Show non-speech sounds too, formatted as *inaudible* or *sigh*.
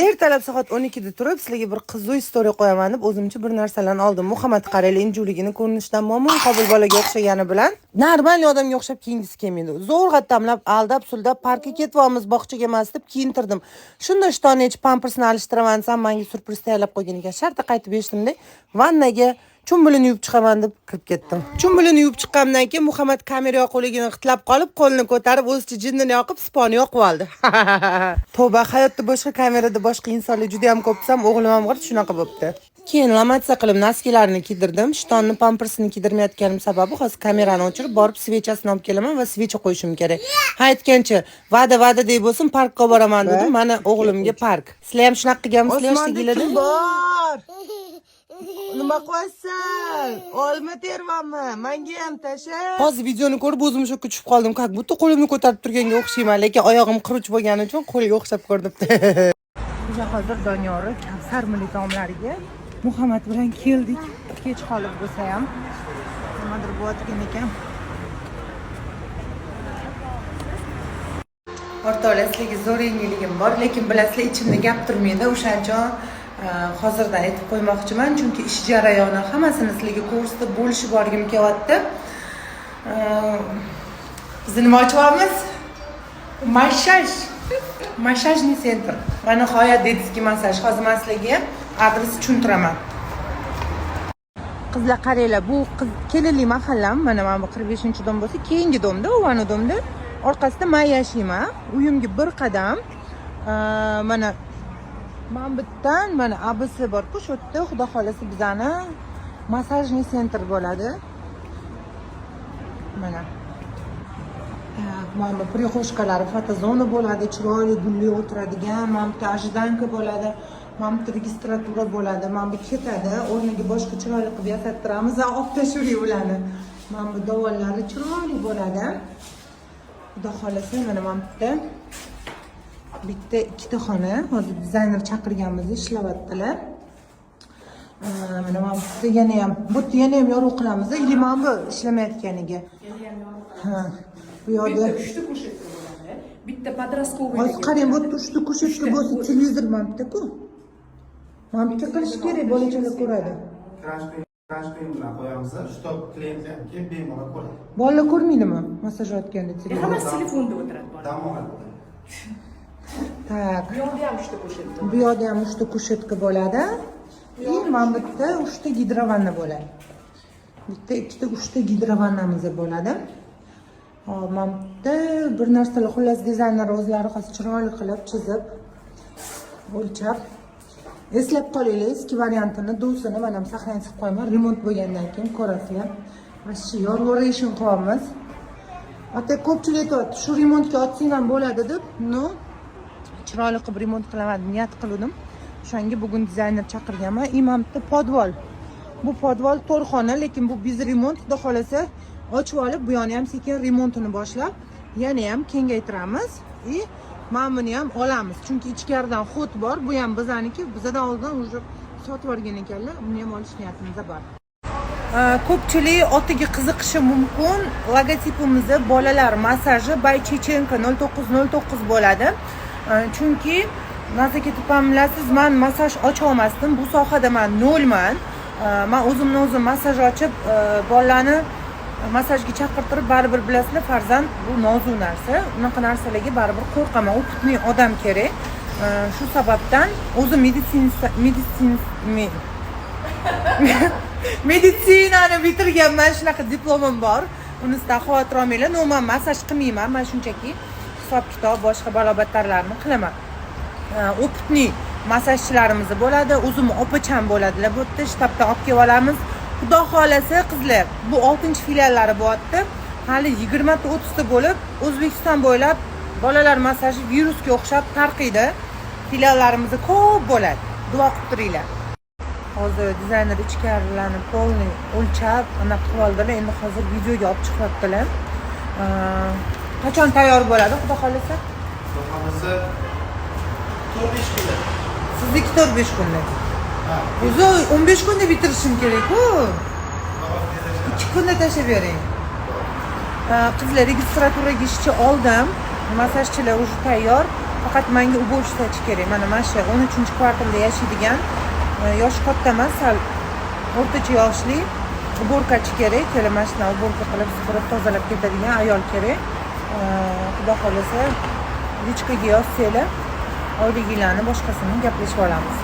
ertalab soat 12da turib sizlarga bir qiziq istoriya qo'yaman deb o'zimcha bir narsalarni oldim. Muhammad qarayli injuligini ko'rinishidan mo'min qobil bolaga o'xshagani bilan. Normal odamga o'xshab kiyingisi kelmaydi zo'rg'a tamlab aldab suldab parkka ketyapmiz bog'chaga emas deb kiyintirdim. Shunda shtonni ichib pampersni alishtiraman desam manga syurpriz tayyorlab qo'ygan ekan. Shartta qaytib eshitdimda vannaga chumbilini yuvib chiqaman deb kirib ketdim. Chumbilini yuvib chiqqandan keyin muhammad kamera yoquvligini xitlab qolib qo'lini ko'tarib o'zicha jinnini yoqib sponi yoqib oldi. *laughs* Tavba hayotda boshqa kamerada boshqa insonlar juda yam ko'p desam o'g'lim ham g'irt shunaqa bo'libdi. Keyin lamatsa qilib noskilarini kiydirdim. Shtonni pampersini kiydirmayotganim sababi hozir kamerani o'chirib borib svechasini olib kelaman va svecha qo'yishim kerak. Ha aytgancha va'da va'da deb bo'lsin parkka boraman dedim. Mana o'g'limga park. Sizlar ham shunaqa qilganmisizlar yoshliginglarda bor nima qilyapsan olma teryapmi manga ham tasha. Hozir videoni ko'rib o'zim shokka tushib qoldim. Как будто qo'limni ko'tarib turganga o'xshayman lekin oyog'im qiruch bo'lgani uchun qo'lga o'xshab ko'rinibdi *laughs* o'sha hozir doniyorni kavsar milliy taomlariga muhammad bilan keldik. Kech qolib bo'lsa ham. Nimadir bo'layotgan ekan. O'rtoqlar sizlarga zo'r yangiligim bor lekin bilasizlar ichimda gap turmaydi. O'shaning uchun Э, hozirdan aytib qo'ymoqchiman chunki ish jarayoni hammasini sizlarga ko'rsatib bo'lishib borgim э, kelyapti biz nima ochyapmiz massaj massajniy sentr. Va nihoyat детский massaj hozir man sizlarga adresni tushuntiraman. Qizlar qaranglar bu qiz mahallam mana mana bu qirq beshinchi dom bo'lsa keyingi domda ovani domda orqasida man yashayman uyimga bir qadam э, mana mana bittan mana abisi borku shu yerda xudo xohlasa bizani massajniy sentr bo'ladi. Mana. Mana bu prixoshkalari fotozona bo'ladi chiroyli gulli o'tiradigan mana bitta ожиданка bo'ladi mana bitta registratura bo'ladi mana bu ketadi o'rniga boshqa chiroyli qilib yasattiramiz va olib tashavering ularni. Mana bu dovonlari chiroyli bo'ladi. Xudo xohlasa mana mana bitta bitta ikkita xona hozir dizayner chaqirganmiz ishlayaptilar Aa, mana mana bu yerda yana ham bu yerda yana ham yorug' qilamiz или mana bu ishlamayotganiga ha bu yoqda uchta kushetka bo'ladi bitta подростковый hozir qarang bu yerda uchta kushetka bo'lsa televizor mana bu yerdaku mana bu yerda qilish kerak bolachalar ko'radi Transfer bilan qo'yamiz, shtob klientlar kelib bemalol ko'radi. bolalar ko'rmaydimi massaj otganda televizor hammasi telefonda o'tiradi bola Dam oladi. *laughs* tak bu yoqda ham uchta kushetka bu yoqda ham uchta kushetka bo'ladi. И mana bu yerda uchta gidrovanna bo'ladi. Bitta ikkita uchta gidrovannamiz bo'ladi. Hop mana bu yerda bir narsalar xullas dizayner o'zlari hozir chiroyli qilib chizib o'lchab eslab qolinglar. Eski variantini dusini mana bu сохранить qilib qo'yaman. Remont bo'lgandan keyin ko'rasizlar. Вообще yorvoration qilyapmiz ota ko'pchilik aytyapti shu remontga otsang ham bo'ladi deb. No chiroyli qilib remont qilaman niyat qiluvdim o'shanga bugun dizayner chaqirganman. И mana bu podvol. Bu podvol to'rxona lekin bu biz remont xudo xohlasa ochib olib bu yoqni ham sekin remontini boshlab yana ham kengaytiramiz и mana buni ham olamiz. Chunki ichkaridan xod bor bu ham bizaniki bizadan oldin уже sotib yuborgan ekanlar buni ham olish niyatimizda bor. Ko'pchilik otiga qiziqishi mumkin. Logotipimizni bolalar massaji bay chechenko 0909 bo'ladi. Chunki nazaka tepam bilasiz man massaj ocha olmasdim bu sohada man nolman. Man o'zimni o'zim massaj ochib e, bolalarni massajga chaqirtirib baribir bilasizlar farzand bu nozu narsa. Unaqa narsalarga baribir qo'rqaman. Opitniy odam kerak. Shu sababdan o'zim meditsinista meditsin *laughs* meditsinani bitirganman shunaqa diplomim bor. Unisidan xavotir olmanglar no man massaj qilmayman. Man shunchaki hisob kitob boshqa balobattarlarni qilaman. Опытный massajchilarimiz bo'ladi o'zimni opacham bo'ladilar bu yerda shtabdan olib kelib olamiz. Xudo xohlasa qizlar bu oltinchi filiallari bo'lyapti hali yigirmata o'ttizta bo'lib o'zbekiston bo'ylab bolalar massaji virusga o'xshab tarqaydi filiallarimiz ko'p bo'ladi. Duo qilib turinglar. Hozir dizayner ichkarilarni полный o'lchab anaqa qilib oldilar. Endi hozir videoga olib chiqyaptilar. qachon tayyor bo'ladi xudo xohlasa Xohlasa 4-5 kunda. sizniki to'rt besh kunda Ha, o'zi o'n besh kunda bitirishim kerakku ikki kunda tashlab bering Aa, qizlar registraturaga ishchi oldim massajchilar уже tayyor faqat menga уборщица kerak mana mana shu o'n uchinchi kvartalda yashaydigan e, yoshi katta emas sal o'rtacha yoshli уборкаchi kerak keyin mana shunaqa уборка qilib supurib tozalab ketadigan ayol kerak E, xudo xohlasa lichkaga yozsanglar oyligingilarni boshqasini gaplashib olamiz